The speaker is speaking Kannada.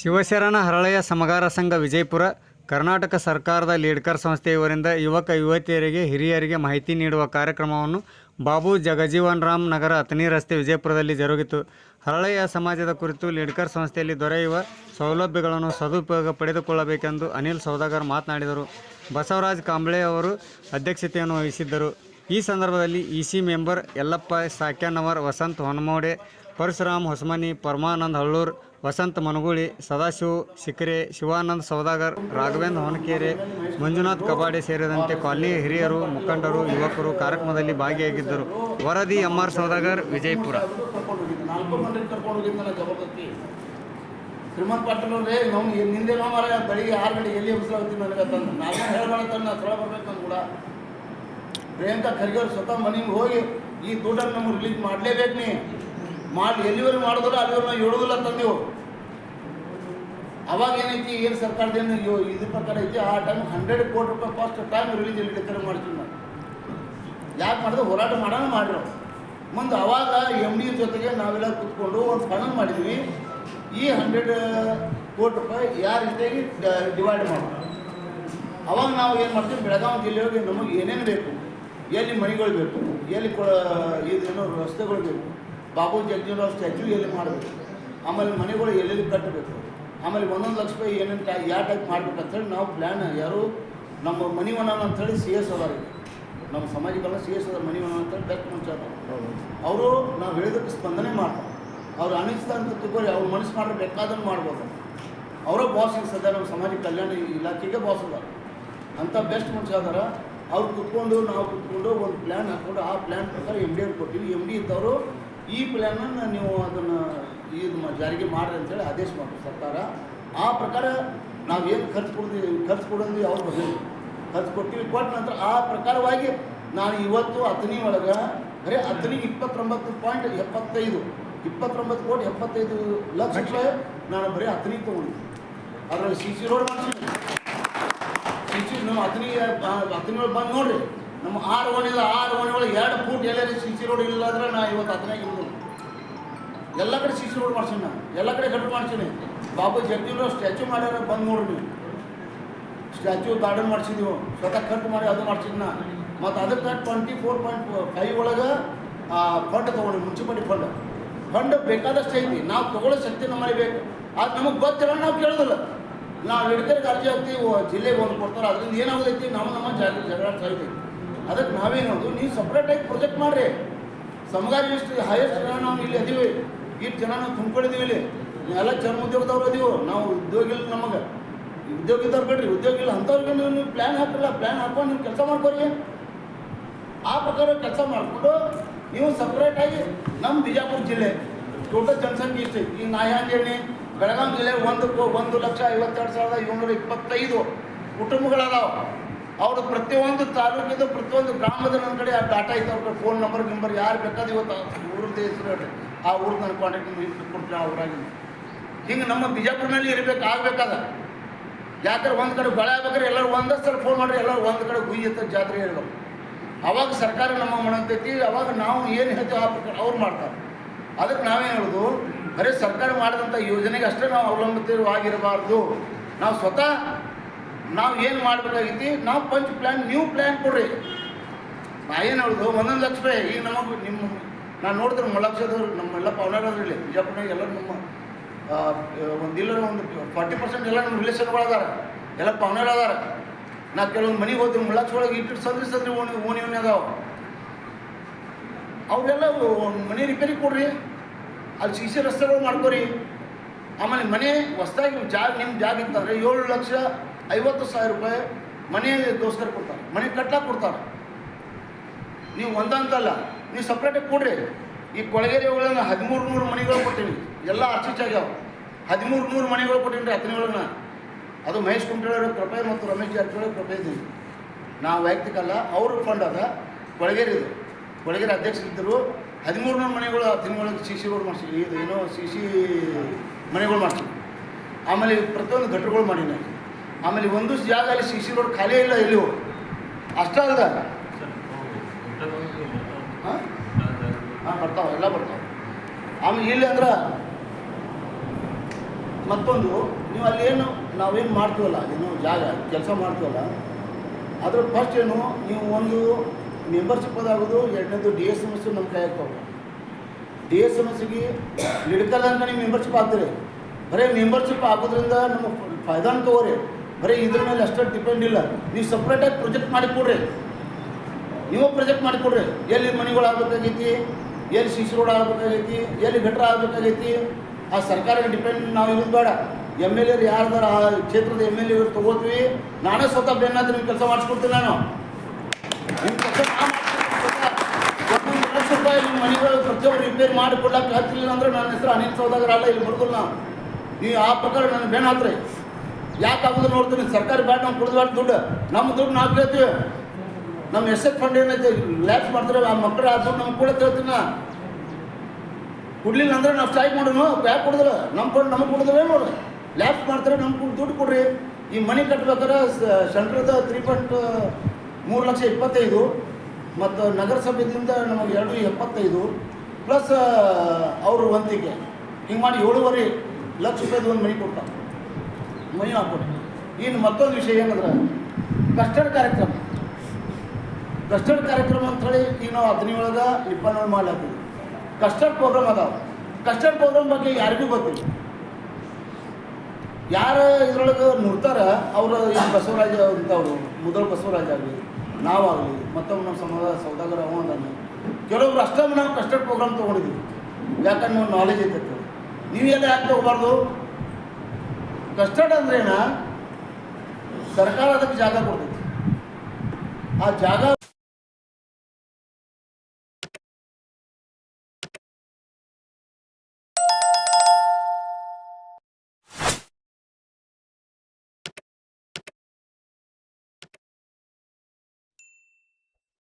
ಶಿವಶರಣ ಹರಳೆಯ ಸಮಗಾರ ಸಂಘ ವಿಜಯಪುರ, ಕರ್ನಾಟಕ ಸರ್ಕಾರದ ಲೀಡ್ಕರ್ ಸಂಸ್ಥೆಯವರಿಂದ ಯುವಕ ಯುವತಿಯರಿಗೆ, ಹಿರಿಯರಿಗೆ ಮಾಹಿತಿ ನೀಡುವ ಕಾರ್ಯಕ್ರಮವನ್ನು ಬಾಬು ಜಗಜೀವನ್ ರಾಮ್ ನಗರ ಅಥಣಿ ರಸ್ತೆ ವಿಜಯಪುರದಲ್ಲಿ ಜರುಗಿತು. ಹರಳೆಯ ಸಮಾಜದ ಕುರಿತು ಲೀಡ್ಕರ್ ಸಂಸ್ಥೆಯಲ್ಲಿ ದೊರೆಯುವ ಸೌಲಭ್ಯಗಳನ್ನು ಸದುಪಯೋಗ ಪಡೆದುಕೊಳ್ಳಬೇಕೆಂದು ಅನಿಲ್ ಸೌದಾಗರ್ ಮಾತನಾಡಿದರು. ಬಸವರಾಜ್ ಕಾಂಬ್ಳೆ ಅವರು ಅಧ್ಯಕ್ಷತೆಯನ್ನು ವಹಿಸಿದ್ದರು. ಈ ಸಂದರ್ಭದಲ್ಲಿ ಇಸಿ ಮೆಂಬರ್ ಯಲ್ಲಪ್ಪ ಸಾಕ್ಯಾನವರ್, ವಸಂತ್ ಹೊನಮೋಡೆ ಪರಶುರಾಮ್, ಹೊಸಮನಿ, ಪರಮಾನಂದ್, ಹಳ್ಳೂರ್, ವಸಂತ ಮನಗೂಳಿ, ಸದಾಶಿವ ಸಿಕ್ರೆ ಶಿವಾನಂದ್, ಸೌದಾಗರ್, ರಾಘವೇಂದ್ರ ಹೊನಕೆರೆ, ಮಂಜುನಾಥ್ ಕಬಾಡೆ ಸೇರಿದಂತೆ ಕಾಲನಿ ಹಿರಿಯರು, ಮುಖಂಡರು, ಯುವಕರು ಕಾರ್ಯಕ್ರಮದಲ್ಲಿ ಭಾಗಿಯಾಗಿದ್ದರು. ವರದಿ ಎಂ ಆರ್ ಸೌದಾಗರ್, ವಿಜಯಪುರ. ಶ್ರೀಮಂತ ಪಾಟೀಲ್ ಅವ್ರೆ ನಾವು ನಿಂದೆ ಮಾರ ಬೆಳಿಗ್ಗೆ ಆರು ಗಂಟೆ ಎಲ್ಲಿ ಎಬ್ಸಲಾಗ್ತೀನಿ ನನಗೆ ತಂದು? ನಾನು ಹೇಳೋಣ ನಾ ತೊಳೆ ಬರ್ಬೇಕು ಕೂಡ. ಪ್ರಿಯಾಂಕಾ ಖರ್ಗೆ ಅವ್ರು ಸ್ವತಃ ಮನೆಗೆ ಹೋಗಿ ಈ ದುಡ್ಡನ್ನು ನಮಗೆ ರಿಲೀಸ್ ಮಾಡಲೇಬೇಕು ನೀ. ಮಾಡಿ ಎಲ್ಲಿವರೆಗೂ ಮಾಡೋದಲ್ಲ ಅಲ್ಲಿವರೆ ನಾವು ಹೇಳೋದಿಲ್ಲ ತಂದೆವು ಅವಾಗ ಏನೈತಿ ಏನು ಸರ್ಕಾರದೇನು ಏನು ಇದ್ರ ಪ್ರಕಾರ ಐತಿ, ಆ ಟೈಮ್ ಹಂಡ್ರೆಡ್ ಕೋಟಿ ರೂಪಾಯಿ ಫಸ್ಟ್ ಟೈಮ್ ರಿಲೀಸ್ ಇಲ್ಲಿ ಡಿಕ್ಲೇರ್ ಮಾಡ್ತೀವಿ ನಾವು. ಯಾಕೆ ಮಾಡಿದ್ರೆ? ಹೋರಾಟ ಮಾಡೋಣ ಮಾಡಿರೋ ಮುಂದೆ ಅವಾಗ ಎಂ ಡಿ ಜೊತೆಗೆ ನಾವೆಲ್ಲ ಕೂತ್ಕೊಂಡು ಒಂದು ಫೈನಲ್ ಮಾಡಿದ್ವಿ. ಈ ಹಂಡ್ರೆಡ್ ಕೋಟಿ ರೂಪಾಯಿ ಯಾವ ಜೊತೆಗೆ ಡಿವೈಡ್ ಮಾಡೋಣ ಅವಾಗ ನಾವು ಏನು ಮಾಡ್ತೀವಿ? ಬೆಳಗಾವಿ ಜಿಲ್ಲೆಯೊಳಗೆ ನಮಗೆ ಏನೇನು ಬೇಕು? ಎಲ್ಲಿ ಮನೆಗಳು ಬೇಕು? ಎಲ್ಲಿ ಕೊ ಇದೇನೋ ರಸ್ತೆಗಳು ಬೇಕು? ಬಾಬು ಜಗಜೀವನರಾವ್ ಸ್ಟ್ಯಾಚ್ಯೂ ಎಲ್ಲಿ ಮಾಡಬೇಕು? ಆಮೇಲೆ ಮನೆಗಳು ಎಲ್ಲೆಲ್ಲಿ ಕಟ್ಟಬೇಕು? ಆಮೇಲೆ ಒಂದೊಂದು ಲಕ್ಷ ರೂಪಾಯಿ ಏನೇನು ಟೈ ಯಾವ ಟೈಪ್ ಮಾಡ್ಬೇಕು ಅಂತೇಳಿ ನಾವು ಪ್ಲ್ಯಾನ್ ಯಾರು? ನಮ್ಮ ಮನಿವನ ಅಂತೇಳಿ ಸಿ ಎಸ್ ಅದಾರ ನಮ್ಮ ಸಮಾಜಕ್ಕೆಲ್ಲ ಸಿ ಎಸ್ ಅದ ಮನಿವನ ಅಂತೇಳಿ ಬೆಸ್ಟ್ ಮುಂಚಾರ ಅವರು ನಾವು ಹೇಳಿದಕ್ಕೆ ಸ್ಪಂದನೆ ಮಾಡ್ತಾರೆ. ಅವ್ರು ಅನಿಸ್ತಾ ಅಂತ ತಿಳ್ಕೊಳ್ಳಿ ಅವ್ರು ಮನಸ್ಸು ಮಾಡ್ರೆ ಬೇಕಾದನ್ನು ಮಾಡ್ಬೋದು. ಅವರ ಬಾಸ್ ಸದ್ಯ ನಮ್ಮ ಸಮಾಜ ಕಲ್ಯಾಣ ಇಲಾಖೆಗೆ ಬಾಸ್ ಅದಾರ. ಅಂಥ ಬೆಸ್ಟ್ ಮನುಷ್ಯ ಅದಾರ. ಅವ್ರು ಕುತ್ಕೊಂಡು, ನಾವು ಕುತ್ಕೊಂಡು ಒಂದು ಪ್ಲ್ಯಾನ್ ಹಾಕ್ಕೊಂಡು ಆ ಪ್ಲ್ಯಾನ್ ಪ್ರಕಾರ ಎಂ ಡಿ ಅವ್ರು ಕೊಟ್ಟಿವಿ. ಎಂ ಡಿ ಇದ್ದವರು ಈ ಪ್ಲ್ಯಾನನ್ನು ನೀವು ಅದನ್ನು ಇದು ಜಾರಿಗೆ ಮಾಡ್ರಿ ಅಂತೇಳಿ ಆದೇಶ ಮಾಡಿ ಸರ್ಕಾರ. ಆ ಪ್ರಕಾರ ನಾವು ಏನು ಖರ್ಚು ಕೊಡ್ತೀವಿ ಖರ್ಚು ಕೊಡೋದು ಅವ್ರು ಬರಲಿ ಖರ್ಚು ಕೊಟ್ಟಿವಿ ಕೊಟ್ಟ ನಂತರ ಆ ಪ್ರಕಾರವಾಗಿ ನಾನು ಇವತ್ತು ಹತ್ತನೇ ಒಳಗೆ ಬರೀ ಹತ್ತನಿಗೆ ಇಪ್ಪತ್ತೊಂಬತ್ತು ಪಾಯಿಂಟ್ ಎಪ್ಪತ್ತೈದು ಇಪ್ಪತ್ತೊಂಬತ್ತು ಕೋಟಿ ಎಪ್ಪತ್ತೈದು ಲಕ್ಷ ರೂಪಾಯಿ ನಾನು ಬರೀ ಹತ್ತನಿಗೆ ತೊಗೊಂಡಿದ್ದೆ. ಅದರಲ್ಲಿ ಸಿ ಸಿ ರೋಡ್ ಮಾಡ್ತೀನಿ ಸಿ ಸಿ ನಮ್ಮ ಹತ್ತನಿಗೆ ಹತ್ತನಿ ಒಳಗೆ ಬಂದು ನೋಡಿರಿ. ನಮ್ಮ ಆರು ಓಣಿಲ್ಲ ಆರು ಓಣಿ ಒಳಗೆ ಎರಡು ಫೂಟ್ ಎಲ್ಲರೂ ರೋಡ್ ಇಲ್ಲ ಅಂದ್ರೆ ನಾ ಇವತ್ತು ಅಥಣಿಗೆ ಇರೋದು ಎಲ್ಲ ಕಡೆ ಸಿ ಸಿ ರೋಡ್ ಮಾಡ್ಸೀನಿ ನಾನು. ಎಲ್ಲ ಕಡೆ ಕಟ್ ಮಾಡ್ಸೀನಿ. ಬಾಬು ಜಗಜೀವನರಾವ್ ಸ್ಟ್ಯಾಚು ಮಾಡ್ಯಾರ ಬಂದು ನೋಡ್ರಿ ಸ್ಟ್ಯಾಚು ಗಾರ್ಡನ್ ಮಾಡ್ಸಿದ್ವಿ ಸ್ವತಃ ಖರ್ಚು ಮಾಡಿ ಅದು ಮಾಡ್ಸಿದ್ನ ಮತ್ತು ಅದಕ್ಕೆ ಟ್ವೆಂಟಿ ಫೋರ್ ಪಾಯಿಂಟ್ ಫೈವ್ ಒಳಗೆ ಫಂಡ್ ತೊಗೊಂಡು ಮುನ್ಸಿಪಾಲಿಟಿ ಫಂಡ್ ಫಂಡ್ ಬೇಕಾದಷ್ಟು ಐತಿ. ನಾವು ತೊಗೊಳ್ಳೋ ಶಕ್ತಿ ನಮ್ಮಲ್ಲಿ ಬೇಕು. ಅದು ನಮಗೆ ಗೊತ್ತಿಲ್ಲ ನಾವು ಕೇಳೋದಿಲ್ಲ. ನಾವು ಹಿಡ್ಕರಿಗೆ ಅರ್ಜಿ ಹಾಕ್ತೀವಿ ಜಿಲ್ಲೆಗೆ ಒಂದು ಕೊಡ್ತಾರೆ. ಅದರಿಂದ ಏನಾಗೋದೈತಿ? ನಾವು ನಮ್ಮ ಜಾಗ ಜಗಳ ಅದಕ್ಕೆ ನಾವೇನೋದು ನೀವು ಸಪ್ರೇಟಾಗಿ ಪ್ರೊಜೆಕ್ಟ್ ಮಾಡಿರಿ. ಸಮಗಾರಿ ಎಷ್ಟು ಹೈಯೆಸ್ಟ್ ಜನ ನಾವು ಇಲ್ಲಿ ಅದೀವಿ. ಇಷ್ಟು ಜನ ನಾವು ತುಂಬ್ಕೊಂಡಿದ್ದೀವಿ ಇಲ್ಲಿ. ಎಲ್ಲ ಚರ್ಮ ಉದ್ಯೋಗದವ್ರು ಅದೀವಿ? ನಾವು ಉದ್ಯೋಗ ಇಲ್ಲ ನಮಗೆ. ಉದ್ಯೋಗ ಇದ್ದವ್ರು ಬಿಡ್ರಿ, ಉದ್ಯೋಗ ಇಲ್ಲ ಅಂಥವ್ರಿಗೆ ನೀವು ನೀವು ಪ್ಲ್ಯಾನ್ ಹಾಕಿಲ್ಲ ಪ್ಲ್ಯಾನ್ ಹಾಕೊಂಡು ನೀವು ಕೆಲಸ ಮಾಡ್ಕೊರಿ. ಆ ಪ್ರಕಾರ ಕೆಲಸ ಮಾಡಿಕೊಂಡು ನೀವು ಸಪ್ರೇಟಾಗಿ ನಮ್ಮ ಬಿಜಾಪುರ ಜಿಲ್ಲೆ ಟೋಟಲ್ ಜನಸಂಖ್ಯೆ ಇಷ್ಟು. ಈಗ ನಾ ಹೆಂಗೆ ಹೇಳಿ ಬೆಳಗಾವಿ ಜಿಲ್ಲೆ ಒಂದು ಒಂದು ಲಕ್ಷ ಐವತ್ತೆರಡು ಸಾವಿರದ ಏಳ್ನೂರ ಇಪ್ಪತ್ತೈದು ಕುಟುಂಬಗಳದಾವ. ಅವ್ರು ಪ್ರತಿಯೊಂದು ತಾಲೂಕಿಂದ ಪ್ರತಿಯೊಂದು ಗ್ರಾಮದ ನನ್ನ ಕಡೆ ಆ ಡಾಟಾ ಐತೆ ಅವ್ರ ಫೋನ್ ನಂಬರ್ ನಂಬರ್ ಯಾರು ಬೇಕಾದ ಇವತ್ತು ಊರದ್ದು ಹೆಸರು ಹೇಳ್ರಿ. ಆ ಊರು ನನ್ನ ಕಾಂಟ್ಯಾಕ್ಟ್ ಕೊಡ್ತೀನಿ ಆ ಊರಾಗಿ ಹಿಂಗೆ ನಮ್ಮ ಬಿಜಾಪುರ್ನಲ್ಲಿ ಇರಬೇಕು, ಆಗಬೇಕಾದ. ಯಾಕಂದ್ರೆ ಒಂದು ಕಡೆ ಬೆಳೆ ಆಗ್ಬೇಕಾದ್ರೆ ಎಲ್ಲರೂ ಒಂದೇ ಸಲ ಫೋನ್ ಮಾಡ್ರಿ ಎಲ್ಲರೂ ಒಂದು ಕಡೆ ಗುಯ್ ಅಂತ ಜಾತ್ರೆ ಹೇಳ್ಬೇಕು ಅವಾಗ ಸರ್ಕಾರ ನಮ್ಮ ಮಣಗ್ತೈತಿ ಅವಾಗ ನಾವು ಏನು ಹೇಳ್ತೀವಿ ಆ ಅವ್ರು ಮಾಡ್ತಾರೆ. ಅದಕ್ಕೆ ನಾವೇನು ಹೇಳೋದು, ಬರೀ ಸರ್ಕಾರ ಮಾಡಿದಂಥ ಯೋಜನೆಗೆ ಅಷ್ಟೇ ನಾವು ಅವಲಂಬಿತವಾಗಿರಬಾರ್ದು ನಾವು ಸ್ವತಃ ನಾವು ಏನು ಮಾಡಬೇಕಾಗೈತಿ ನಾವು ಪಂಚ್ ಪ್ಲ್ಯಾನ್ ನ್ಯೂ ಪ್ಲ್ಯಾನ್ ಕೊಡ್ರಿ. ನಾ ಏನು ಹೇಳೋದು ಒಂದೊಂದು ಲಕ್ಷ ರೂಪಾಯಿ. ಈಗ ನಮಗೆ ನಿಮ್ಮ ನಾನು ನೋಡಿದ್ರೆ ಮೊಳಕ್ಷದವ್ರು ನಮ್ಮೆಲ್ಲ ಪವನರಾದ್ರು ಇಲ್ಲಿ ಬಿಜಾಪುರ ಎಲ್ಲ ನಮ್ಮ ಒಂದು ಇಲ್ಲ ಒಂದು ಫಾರ್ಟಿ ಪರ್ಸೆಂಟ್ ಎಲ್ಲ ನಮ್ಮ ರಿಲೇಷನ್ಗಳು ಅದಾರ ಎಲ್ಲ ಪೌನರ್ ಅದಾರ ನಾ ಕೆಲವೊಂದು ಮನೆಗೆ ಹೋದ್ರೆ ಮುಳ್ಳಕ್ಷ ಒಳಗೆ ಇಟ್ಟು ಸದ್ರಿ ಸದ್ರಿ ಓಣಿ ಓಣಿ ಓಣಿ ಅದಾವ ಅವರೆಲ್ಲ ಮನೆ ರಿಪೇರಿ ಕೊಡ್ರಿ. ಅಲ್ಲಿ ಸಿ ಸಿ ರಸ್ತೆಗಳು ಮಾಡ್ಕೊರಿ. ಆಮೇಲೆ ಮನೆ ಹೊಸ್ದಾಗಿ ಜಾಗ ನಿಮ್ಮ ಜಾಗ ಇತ್ತಂದ್ರೆ ಏಳು ಲಕ್ಷ ಐವತ್ತು ಸಾವಿರ ರೂಪಾಯಿ ಮನೆಗೋಸ್ಕರ ಕೊಡ್ತಾರೆ ಮನೆ ಕಟ್ಲಾಕ್ ಕೊಡ್ತಾರೆ. ನೀವು ಒಂದಂತಲ್ಲ, ನೀವು ಸಪ್ರೇಟಾಗಿ ಕೊಡ್ರಿ. ಈ ಕೊಳಗೇರಿ ಒಳಗೆ ಹದಿಮೂರು ನೂರು ಮನೆಗಳು ಕೊಟ್ಟೀನಿ, ಎಲ್ಲ ಆಗ್ಯಾವ ಹದಿಮೂರು ನೂರು ಮನೆಗಳು ಕೊಟ್ಟೀನಿ ಹತ್ತನೇ ಅದು ಮಹೇಶ್ ಕುಂಟಳವ್ರ ಕೃಪೆ ಮತ್ತು ರಮೇಶ್ ಜಾರಕಿಹೊಳಿ ಕೃಪೆ ಇದ್ದೀನಿ. ನಾವು ವೈಯಕ್ತಿಕ ಅಲ್ಲ, ಅವರು ಫಂಡ್ ಅದ ಕೊಳಗೇರಿ ಇದು ಕೊಳಗೇರಿ ಅಧ್ಯಕ್ಷರಿದ್ದರು ಹದಿಮೂರು ನೂರು ಮನೆಗಳು ಒಳಗೆ ಸಿ ಸಿ ರೋಡ್ ಇದು ಏನೋ ಸಿ ಸಿ ಮನೆಗಳು ಮಾಡ್ತೀವಿ ಆಮೇಲೆ ಪ್ರತಿಯೊಂದು ಘಟಕಗಳು ಮಾಡೀನಿ. ಆಮೇಲೆ ಒಂದು ಜಾಗ ಅಲ್ಲಿ ಸಿ ಸಿ ರೋಡ್ ಖಾಲಿ ಇಲ್ಲ ಎಲ್ಲಿ ಅಷ್ಟೇ ಅಲ್ದ? ಹಾಂ? ಹಾಂ, ಬರ್ತಾವೆ, ಎಲ್ಲ ಬರ್ತಾವೆ. ಆಮೇಲೆ ಇಲ್ಲಿ ಅಂದ್ರೆ ಮತ್ತೊಂದು, ನೀವು ಅಲ್ಲೇನು ನಾವೇನು ಮಾಡ್ತೀವಲ್ಲ, ಏನು ಜಾಗ, ಕೆಲಸ ಮಾಡ್ತೀವಲ್ಲ ಅದ್ರ ಫಸ್ಟ್ ಏನು, ನೀವು ಒಂದು ಮೆಂಬರ್ಶಿಪ್ ಅದಾಗೋದು, ಎರಡನೇದು ಡಿ ಎಸ್ ಎಂ ಎಸ್ ನಮ್ಮ ಕೈ ಆಗ್ತಾವೆ ಡಿ ಎಸ್ ಎಂ ಎಸ್ಗೆ ಲಿಡ್ಕಲ್ದಂಗೆ ನೀವು ಮೆಂಬರ್ಶಿಪ್ ಆಗ್ತೀರಿ ಬರೀ ಮೆಂಬರ್ಶಿಪ್ ಆಗೋದ್ರಿಂದ ನಮಗೆ ಫಾಯ್ದಾನ ತಗೋರಿ. ಬರೀ ಇದ್ರ ಮೇಲೆ ಅಷ್ಟೇ ಡಿಪೆಂಡ್ ಇಲ್ಲ. ನೀವು ಸಪ್ರೇಟಾಗಿ ಪ್ರೊಜೆಕ್ಟ್ ಮಾಡಿ ಕೊಡ್ರಿ. ನೀವು ಪ್ರೊಜೆಕ್ಟ್ ಮಾಡಿ ಕೊಡ್ರಿ. ಎಲ್ಲಿ ಮನೆಗಳು ಆಗ್ಬೇಕಾಗೈತಿ, ಎಲ್ಲಿ ಸಿಸಿ ರೋಡ್ ಆಗ್ಬೇಕಾಗೈತಿ, ಎಲ್ಲಿ ಗಟ್ರ ಆಗ್ಬೇಕಾಗೈತಿ, ಆ ಸರ್ಕಾರಕ್ಕೆ ಡಿಪೆಂಡ್ ನಾವು ಇರೋದು ಬೇಡ. ಎಂ ಎಲ್ ಎರು ಯಾರ್ದಾರ ಆ ಕ್ಷೇತ್ರದ ಎಂ ಎಲ್ ಎ ತಗೋತೀವಿ. ನಾನೇ ಸ್ವತಃ ಬೆನ್ನಾದ್ರೆ ನಿಮ್ಮ ಕೆಲಸ ಮಾಡಿಸ್ಕೊಡ್ತೀನಿ ನಾನು. ನಿಮ್ಮ ಕೆಲಸ ಪ್ರತಿಯೊಬ್ಬರು ರಿಪೇರಿ ಮಾಡಿ ಕೊಡ್ಲಾಕ ಹತ್ತಿಲ್ಲ ಅಂದ್ರೆ ನನ್ನ ಹೆಸರು ಅನಿಲ್ ಸೌದಾಗರ ಅಲ್ಲ, ಇಲ್ಲಿ ಬರೋದಿಲ್ಲ ನಾವು. ಆ ಪ್ರಕಾರ ನನ್ನ ಬೆನ್ನ ಯಾಕೆ ಆಗೋದು ನೋಡ್ತೀನಿ, ಸರ್ಕಾರಿ ಬ್ಯಾಂಕ್ ನಾವು ಕುಡಿದ್ಬಾರ್ದು ದುಡ್ಡು ನಮ್ಮ ದುಡ್ಡು ನಾವು ಕೇಳ್ತೀವಿ. ನಮ್ಮ ಎಸ್ ಎಫ್ ಫಂಡ್ ಏನೈತೆ ಲ್ಯಾಬ್ಸ್ ಮಾಡ್ತಾರೆ ಆ ಮಕ್ಕಳು ಆ ದುಡ್ಡು ನಮ್ಗೆ ಕೂಡ ಕೇಳ್ತೀನಿ? ಕುಡ್ಲಿಲ್ಲ ಅಂದ್ರೆ ನಾವು ಸ್ಟ್ರೈಕ್ ಮಾಡೋಣ ಯಾಕೆ ಕುಡಿದ್ರೆ ನಮ್ಮ ಫಂಡ್ ನಮಗೆ ಕುಡಿದ್ರೆ ನೋಡ್ರಿ ಲ್ಯಾಬ್ಸ್ ಮಾಡ್ತಾರೆ ನಮ್ಗೆ ದುಡ್ಡು ಕೊಡ್ರಿ. ಈ ಮನೆ ಕಟ್ಬೇಕಾದ್ರೆ ಸೆಂಟ್ರದ ತ್ರೀ ಪಾಯಿಂಟ್ ಮೂರು ಲಕ್ಷ ಇಪ್ಪತ್ತೈದು, ಮತ್ತು ನಗರಸಭೆಯಿಂದ ನಮಗೆ ಎರಡು ಎಪ್ಪತ್ತೈದು ಪ್ಲಸ್ ಅವ್ರ ವಂತಿಗೆ ಹಿಂಗೆ ಮಾಡಿ ಏಳುವರೆ ಲಕ್ಷ ರೂಪಾಯಿದು ಒಂದು ಮನೆ ಕೊಡ್ತಾರೆ. ಮನೆ ಹಾಕ್ಕೊಟ್ಟು ಇನ್ನು ಮತ್ತೊಂದು ವಿಷಯ ಏನಂದ್ರೆ, ಕಸ್ಟರ್ಡ್ ಕಾರ್ಯಕ್ರಮ. ಕಸ್ಟರ್ಡ್ ಕಾರ್ಯಕ್ರಮ ಅಂಥೇಳಿ ಈಗ ನಾವು ಹದಿನೇಳಗ ಇಪ್ಪನ್ನೇಳು ಮಾಡ್ಲಾತೀವಿ ಕಸ್ಟರ್ಡ್ ಪ್ರೋಗ್ರಾಮ್ ಅದಾವ. ಕಸ್ಟರ್ಡ್ ಪ್ರೋಗ್ರಾಮ್ ಬಗ್ಗೆ ಯಾರಿಗೂ ಗೊತ್ತಿಲ್ಲ. ಯಾರು ಇದ್ರೊಳಗೆ ನೋಡ್ತಾರ ಅವರು ಈ ಬಸವರಾಜ ಅಂತವ್ರು ಮುದಲ್ ಬಸವರಾಜ ಆಗಲಿ ನಾವಾಗಲಿ ಮತ್ತೊಮ್ಮೆ ನಮ್ಮ ಸಮಾಜ ಸೌದಾಗರ ಅವ ಅದಾನೆ. ಕೆಲವೊಬ್ರು ಅಷ್ಟೊಮ್ಮೆ ನಾವು ಕಸ್ಟರ್ಡ್ ಪ್ರೋಗ್ರಾಮ್ ತೊಗೊಂಡಿದ್ವಿ. ಯಾಕಂದ್ರೆ ನಾವು ನಾಲೆಜ್ ಐತೆ ನೀವು ಎಲ್ಲ ಯಾಕೆ ತೊಗೋಬಾರ್ದು? ಕಸ್ಟರ್ಡ್ ಅಂದ್ರೇನ ಸರ್ಕಾರ ಅದಕ್ಕೆ ಜಾಗ ಕೊಡ್ತೈತಿ. ಆ ಜಾಗ